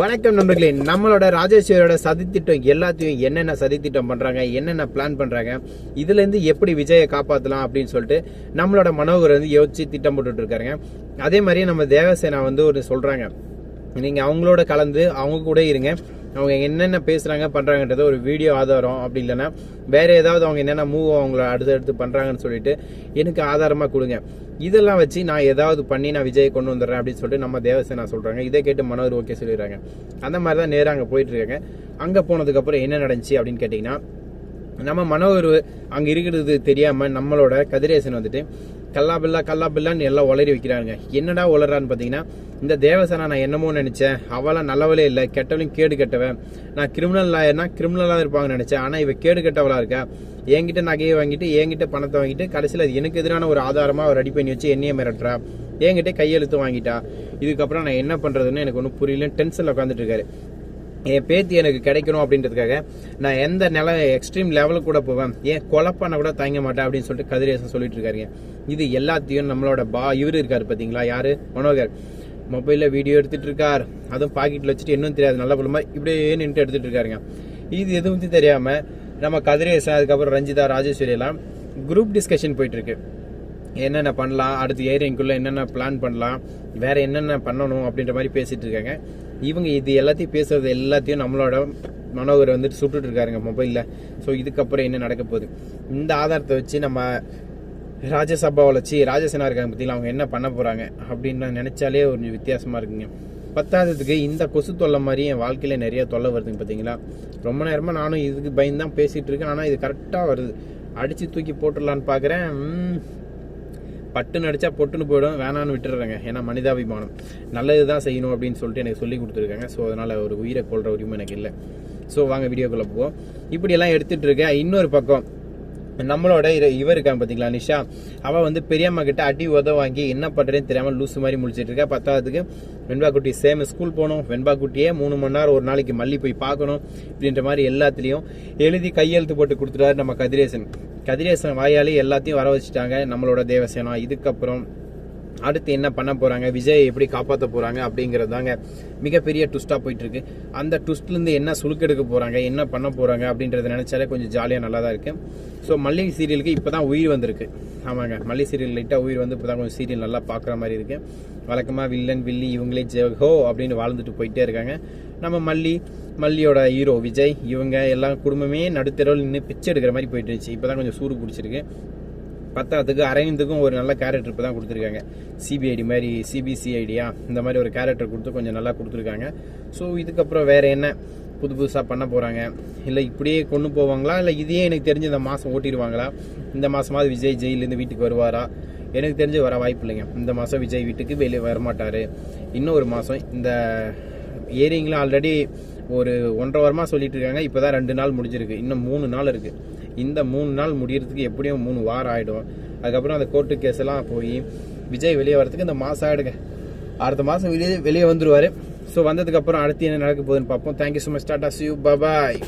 வணக்கம் நண்பர்களே நம்மளோட ராஜேஸ்வரியோட சதித்திட்டம் எல்லாத்தையும் என்னென்ன சதித்திட்டம் பண்ணுறாங்க என்னென்ன பிளான் பண்ணுறாங்க இதுலேருந்து எப்படி விஜயை காப்பாற்றலாம் அப்படின்னு சொல்லிட்டு நம்மளோட மனோகர் வந்து யோசிச்சு திட்டம் போட்டுட்டு இருக்காருங்க. அதே மாதிரியே நம்ம தேவசேனா வந்து ஒரு சொல்கிறாங்க நீங்கள் அவங்களோட கலந்து அவங்க கூட இருங்க. அவங்க என்னென்ன பேசுகிறாங்க பண்ணுறாங்கன்றது ஒரு வீடியோ ஆதாரம் அப்படி இல்லைன்னா வேறு ஏதாவது அவங்க என்னென்ன மூவ் அவங்கள அடுத்தடுத்து பண்ணுறாங்கன்னு சொல்லிட்டு எனக்கு ஆதாரமாக கொடுங்க. இதெல்லாம் வச்சு நான் ஏதாவது பண்ணி நான் விஜய் கொண்டு வந்துடுறேன் அப்படின்னு சொல்லிட்டு நம்ம தேவசேனா சொல்கிறாங்க இதை கேட்டு மனோர் ஓகே சொல்லிடுறாங்க. அந்த மாதிரி தான் நேராக அங்கே போயிட்டுருக்காங்க அங்கே போனதுக்கப்புறம் என்ன நடந்துச்சு அப்படின்னு கேட்டிங்கன்னா நம்ம மனோர் அங்கே இருக்கிறது தெரியாமல் நம்மளோட கதிரேசன் வந்துட்டு கல்லா பில்லா கல்லா பில்லான்னு எல்லாம் உளறி வைக்கிறாங்க என்னடா உளறான்னு பார்த்தீங்கன்னா இந்த தேவசனா நான் என்னமோ நினைச்சேன். அவளாம் நல்லவளே இல்லை கெட்டவளையும் கேடு கெட்டவன். நான் கிரிமினல் லாயர்னா கிரிமினலாக இருப்பாங்கன்னு நினைச்சேன். ஆனால் இவ கேடு கெட்டவளா இருக்கா? என்கிட்ட நகையை வாங்கிட்டு என்கிட்ட பணத்தை வாங்கிட்டு கடைசியில் அது எனக்கு எதிரான ஒரு ஆதாரமாக ரெடி பண்ணி வச்சு என்னைய மிரட்டுறா. என்கிட்ட கையெழுத்து வாங்கிட்டா. இதுக்கப்புறம் நான் என்ன பண்ணுறதுன்னு எனக்கு ஒன்றும் புரியல. டென்ஷனில் உட்காந்துட்டு இருக்காரு. என் பேத்தி எனக்கு கிடைக்கணும் அப்படின்றதுக்காக நான் எந்த நில எக்ஸ்ட்ரீம் லெவலுக்கு கூட போவேன். ஏன் கொலை பண்ண கூட தயங்க மாட்டேன் அப்படின்னு சொல்லிட்டு கதிரேசன் சொல்லிட்டு இருக்காருங்க. இது எல்லாத்தையும் நம்மளோட பா இவர் இருக்காரு பார்த்தீங்களா யாரு? மனோகர். மொபைலில் வீடியோ எடுத்துட்டு இருக்கார். அதுவும் பாக்கெட்டில் வச்சுட்டு இன்னும் தெரியாது. நல்ல புலமா இப்படியே நின்று எடுத்துட்டு இருக்காருங்க. இது எதுவும் தெரியாமல் நம்ம கதிரேசன் அதுக்கப்புறம் ரஞ்சிதா ராஜேஸ்வரி எல்லாம் குரூப் டிஸ்கஷன் போயிட்டு இருக்கு. என்னென்ன பண்ணலாம் அடுத்து ஏரியாக்குள்ள என்னென்ன பிளான் பண்ணலாம் வேறு என்னென்ன பண்ணணும் அப்படின்ற மாதிரி பேசிகிட்டு இருக்காங்க. இவங்க இது எல்லாத்தையும் பேசுறது எல்லாத்தையும் நம்மளோட மனோகர் வந்துட்டு சுட்டுட்டு இருக்காருங்க மொபைலில் ஸோ இதுக்கப்புறம் என்ன நடக்க போகுது? இந்த ஆதாரத்தை வச்சு நம்ம ராஜ்யசபாவில் வச்சு ராஜசேனா இருக்காங்க பார்த்தீங்களா அவங்க என்ன பண்ண போகிறாங்க அப்படின்னு நினச்சாலே ஒரு வித்தியாசமாக இருக்குங்க. பத்தாததுக்கு இந்த கொசு தொல்லை மாதிரி என் வாழ்க்கையில் நிறைய தொல்லை வருதுங்க பார்த்தீங்களா ரொம்ப நேரமாக நானும் இதுக்கு பயந்து தான் பேசிகிட்டு இருக்கேன். ஆனால் இது கரெக்டாக வருது. அடித்து தூக்கி போட்டுடலான்னு பார்க்குறேன் பட்டுன்னு அடிச்சா பொட்டுன்னு போயிடும் வேணான்னு விட்டுறேங்க ஏன்னா மனிதாபிமானம். நல்லது தான் செய்யணும் அப்படின்னு சொல்லிட்டு எனக்கு சொல்லி கொடுத்துருக்காங்க. ஸோ அதனால் ஒரு உயிரை கொள்கிற உரிமை எனக்கு இல்லை. ஸோ வாங்க வீடியோக்குள்ளே போவோம். இப்படியெல்லாம் எடுத்துகிட்டு இருக்கேன் இன்னொரு பக்கம். நம்மளோட இவர் இருக்கான் பார்த்தீங்களா நிஷா. அவள் வந்து பெரியம்மா கிட்ட அடி உத வாங்கி என்ன பண்ணுறேன்னு தெரியாமல் லூசு மாதிரி முழிச்சிட்டு இருக்கா. பத்தாவதுக்கு வெண்பா குட்டி சேம் ஸ்கூல் போகணும். வெண்பா குட்டியே மூணு மணி நேரம் ஒரு நாளைக்கு மல்லி போய் பார்க்கணும். அப்படின்ற மாதிரி எல்லாத்துலேயும் எழுதி கையெழுத்து போட்டு கொடுத்துட்டாரு நம்ம கதிரேசன். கதிரேசன் வாயாலே எல்லாத்தையும் வர வச்சுட்டாங்க நம்மளோட தேவசேனா. இதுக்கப்புறம் அடுத்து என்ன பண்ண போகிறாங்க விஜய் எப்படி காப்பாற்ற போகிறாங்க அப்படிங்கிறது தாங்க மிகப்பெரிய ட்விஸ்ட்டாக போயிட்டுருக்கு. அந்த ட்விஸ்ட்லேருந்து என்ன சுழுக்கெடுக்க போகிறாங்க என்ன பண்ண போகிறாங்க அப்படின்றத நினச்சாலே கொஞ்சம் ஜாலியாக நல்லா தான் இருக்குது ஸோ மல்லிகை சீரியலுக்கு இப்போ தான் உயிர் வந்திருக்கு. ஆமாங்க. மல்லி சீரியல் லைட்டாக உயிர் வந்து இப்பதான் கொஞ்சம் சீரியல் நல்லா பார்க்குற மாதிரி இருக்குது வழக்கமாக வில்லன் வில்லி இவங்களே ஜெகோ அப்படின்னு வாழ்ந்துட்டு போயிட்டே இருக்காங்க. நம்ம மல்லி மல்லியோட ஹீரோ விஜய் இவங்க எல்லா குடும்பமே நடுத்தரவில் நின்று பிச்சை எடுக்கிற மாதிரி போயிட்டு இருந்துச்சு. இப்பதான் கொஞ்சம் சூடு பிடிச்சிருக்கு. பத்தாவதுக்கு அரைந்துக்கும் ஒரு நல்ல கேரக்டர் இப்போ தான் கொடுத்துருக்காங்க சிபிஐடி மாதிரி சிபிசிஐடியா இந்த மாதிரி ஒரு கேரக்டர் கொடுத்து கொஞ்சம் நல்லா கொடுத்துருக்காங்க. ஸோ இதுக்கப்புறம் வேற என்ன புது புதுசாக பண்ண போகிறாங்க இல்லை இப்படியே கொண்டு போவாங்களா? இல்லை இதையே எனக்கு தெரிஞ்சு இந்த மாதம் ஓட்டிடுவாங்களா? இந்த மாதமாவது விஜய் ஜெயிலேருந்து வீட்டுக்கு வருவாரா? எனக்கு தெரிஞ்சு வர வாய்ப்பு இல்லைங்க. இந்த மாதம் விஜய் வீட்டுக்கு வெளியே வரமாட்டார். இன்னும் ஒரு மாதம் இந்த ஏரிங்கில் ஆல்ரெடி ஒரு ஒன்றரை வாரமாக சொல்லிட்டு இருக்காங்க இப்போ தான் ரெண்டு நாள் முடிஞ்சிருக்கு. இன்னும் மூணு நாள் இருக்குது இந்த மூணு நாள் முடியறதுக்கு எப்படியும் மூணு வாரம் ஆகிடும் அதுக்கப்புறம் அந்த கோர்ட்டு கேஸ் எல்லாம் போய் விஜய் வெளியே வரதுக்கு இந்த மாதம் ஆகிடுங்க அடுத்த மாதம் வெளியே வெளியே வந்துடுவார் ஸோ வந்ததுக்கப்புறம் அடுத்து என்ன நடக்க போகுதுன்னு பார்ப்போம். Thank you so much tata see you bye bye